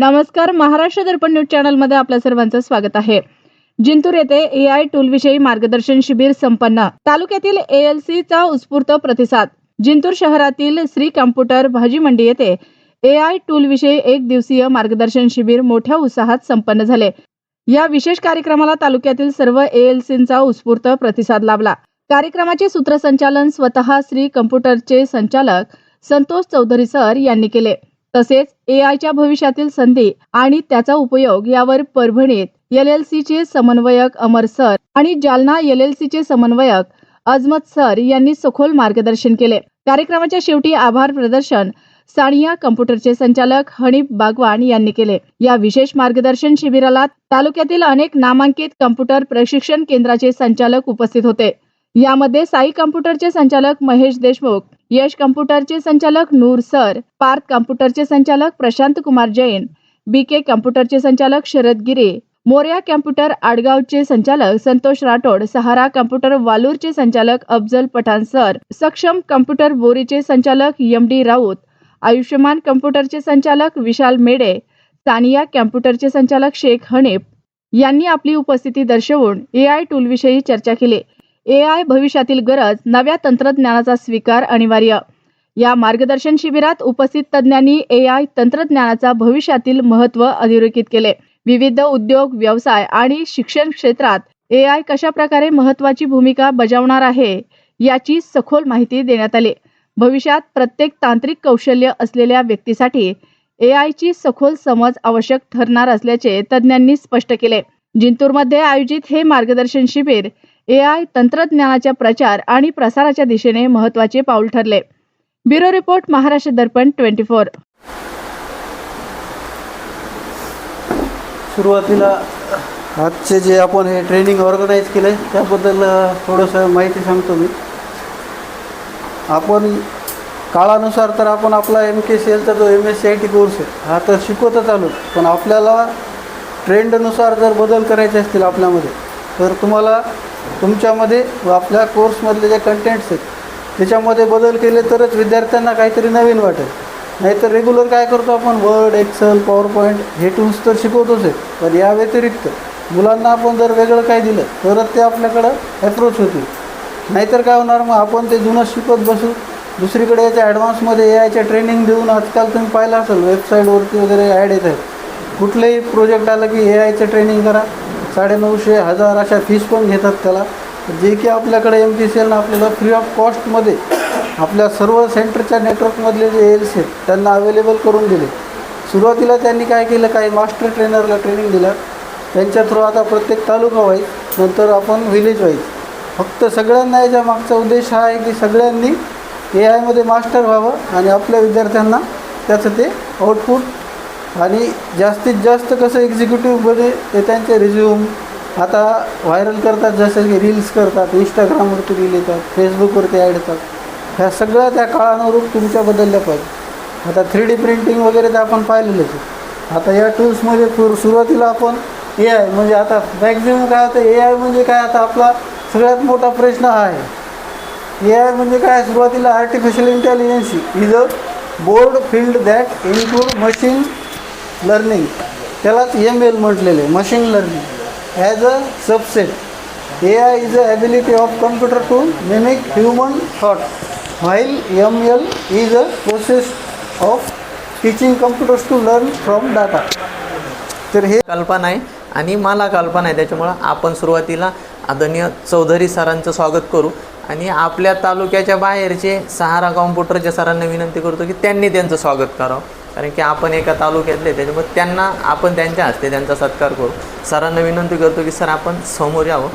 नमस्कार महाराष्ट्र दर्पण न्यूज चॅनलमध्ये आपल्या सर्वांचं स्वागत आहे. जिंतूर येथे ए आय टूल विषयी मार्गदर्शन शिबिर संपन्न. तालुक्यातील एएलसी चा उत्स्फूर्त प्रतिसाद. जिंतूर शहरातील श्री कॉम्प्युटर भाजी मंडी येथे ए आय टूल विषयी एक दिवसीय मार्गदर्शन शिबिर मोठ्या उत्साहात संपन्न झाले. या विशेष कार्यक्रमाला तालुक्यातील सर्व एएलसींचा उत्स्फूर्त प्रतिसाद लाभला. कार्यक्रमाचे सूत्रसंचालन स्वतः श्री कम्प्युटरचे संचालक संतोष चौधरी सर यांनी केले. तसेच ए आयच्या भविष्यातील संधी आणि त्याचा उपयोग यावर परभणीत एल एल समन्वयक अमर सर आणि जालना एल एल समन्वयक अजमत सर यांनी सखोल मार्गदर्शन केले. कार्यक्रमाच्या शेवटी आभार प्रदर्शन सानिया कम्प्युटरचे संचालक हनीफ बागवान यांनी केले. या विशेष मार्गदर्शन शिबिराला तालुक्यातील अनेक नामांकित कम्प्युटर प्रशिक्षण केंद्राचे संचालक उपस्थित होते. यामध्ये साई कम्प्युटरचे संचालक महेश देशमुख यश कम्प्युटरचे संचालक नूर सर पार्थ कम्प्युटरचे संचालक प्रशांत कुमार जैन बी के कम्प्युटरचे संचालक शरद गिरे मोर्या कम्प्युटर आडगावचे संचालक संतोष राठोड सहारा कम्प्युटर वालूरचे संचालक अफजल पठाण सर सक्षम कम्प्युटर बोरीचे संचालक एम डी राऊत आयुष्यमान कम्प्युटरचे संचालक विशाल मेडे सानिया कॅम्प्युटरचे संचालक शेख हणेप यांनी आपली उपस्थिती दर्शवून ए आय टूलविषयी चर्चा केली. ए आय भविष्यातील गरज नव्या तंत्रज्ञानाचा स्वीकार अनिवार्य. या मार्गदर्शन शिबिरात उपस्थित तज्ज्ञांनी ए आय तंत्रज्ञानाचा भविष्यातील महत्त्व अधोरेखित केले. विविध उद्योग व्यवसाय आणि शिक्षण क्षेत्रात ए आय कशा प्रकारे महत्त्वाची भूमिका बजावणार आहे याची सखोल माहिती देण्यात आली. भविष्यात प्रत्येक तांत्रिक कौशल्य असलेल्या व्यक्तीसाठी ए आयची सखोल समज आवश्यक ठरणार असल्याचे तज्ज्ञांनी स्पष्ट केले. जिंतूरमध्ये आयोजित हे मार्गदर्शन शिबिर ए आय तंत्रज्ञानाच्या प्रचार आणि प्रसाराच्या दिशेने महत्त्वाचे पाऊल ठरले. Bureau report Maharashtra Darpan twenty four. सुरुवातीला आजचे जे आपण हे ट्रेनिंग ऑर्गनाईज केलं आहे त्याबद्दल थोडंसं माहिती सांगतो मी. आपण काळानुसार तर आपण आपला एम के सी एलचा जो M S C I T course आहे हा तर शिकवतच आलो पण आपल्याला ट्रेंडनुसार जर बदल करायचे असतील आपल्यामध्ये तर तुम्हाला तुमच्यामध्ये व आपल्या कोर्समधले जे कंटेंट्स आहेत त्याच्यामध्ये बदल केले तरच विद्यार्थ्यांना काहीतरी नवीन वाटेल. नाहीतर रेग्युलर काय करतो आपण? वर्ड एक्सेल पॉवर पॉईंट हे टूल्स तर शिकवतोच आहे. पण या व्यतिरिक्त मुलांना आपण जर वेगळं काय दिलं तरच ते आपल्याकडं अप्रोच होतील. नाहीतर काय होणार? मग आपण ते जुनं शिकत बसू. दुसरीकडे याच्या ॲडव्हान्समध्ये ए आयच्या ट्रेनिंग देऊन आजकाल तुम्ही पाहिलं असेल वेबसाईटवरती वगैरे ॲड येत आहेत. कुठलंही प्रोजेक्ट आलं की ए आयचं ट्रेनिंग करा. साडेनऊशे हजार अशा फीस पण घेतात त्याला. जे की आपल्याकडे एम पी सी एलनं आपल्याला फ्री ऑफ कॉस्टमध्ये आपल्या सर्व सेंटरच्या नेटवर्कमधले जे एल्स आहेत त्यांना अवेलेबल करून दिले. सुरुवातीला त्यांनी काय केलं काही मास्टर ट्रेनरला ट्रेनिंग दिलं. त्यांच्या थ्रू आता प्रत्येक तालुका वाईज नंतर आपण व्हिलेज वाईज. फक्त सगळ्यांना याच्या मागचा उद्देश हा आहे की सगळ्यांनी ए आयमध्ये मास्टर व्हावं आणि आपल्या विद्यार्थ्यांना त्याचं ते आउटपुट आणि जास्तीत जास्त कसं एक्झिक्युटिव्हमध्ये ते त्यांचे रिझ्यूम आता व्हायरल करतात जसं की रील्स करतात इंस्टाग्रामवरती रील येतात फेसबुकवरती ॲड येतात. ह्या सगळ्या त्या काळानुरूप तुमच्या बदलल्या पाहिजे आता थ्री डी प्रिंटिंग वगैरे तर आपण पाहिलेलंच आहे. आता या टूल्समध्ये पूर सुरुवातीला आपण ए आय म्हणजे आता मॅक्झिमम काय होतं ए आय म्हणजे काय? आता आपला सगळ्यात मोठा प्रश्न हा आहे. ए आय म्हणजे काय? सुरुवातीला artificial intelligence is a broad field that include machine learning त्यालाच एम एल म्हटलेलं आहे machine learning as a subset A I is a ability of computer to mimic human thought while M L is a process of teaching computers to learn from data तर हे कल्पना आहे आणि मला कल्पना आहे त्याच्यामुळं आपण सुरुवातीला आदरणीय चौधरी सरांचं स्वागत करू आणि आपल्या तालुक्याच्या बाहेरचे सहारा कॉम्प्युटरच्या सरांना विनंती करतो की त्यांनी त्यांचं स्वागत करावं. कारण की आपण एका तालुक्यातले त्याच्यामुळे त्यांना आपण त्यांच्या हस्ते त्यांचा सत्कार करू. सरांना विनंती करतो की सर आपण समोर यावं.